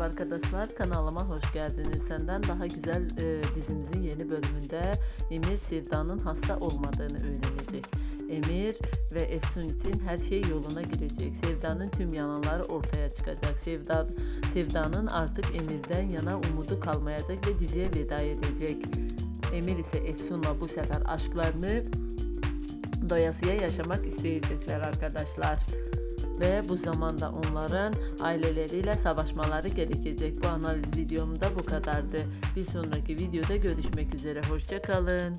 Merhaba arkadaşlar kanalıma hoş geldiniz. Senden daha güzel e, dizimizin yeni bölümünde Emir Sevda'nın hasta olmadığını öğrenecek. Emir ve Efsun için her şey yoluna girecek. Sevda'nın tüm yalanları ortaya çıkacak. Sevda, Sevda'nın artık Emir'den yana umudu kalmayacak ve diziye veda edecek. Emir ise Efsun'la bu sefer aşklarını doyasıya yaşamak isteyecekler arkadaşlar. Ve bu zamanda onların aileleriyle savaşmaları gerekecek. Bu analiz videomda bu kadardı. Bir sonraki videoda görüşmek üzere. Hoşçakalın.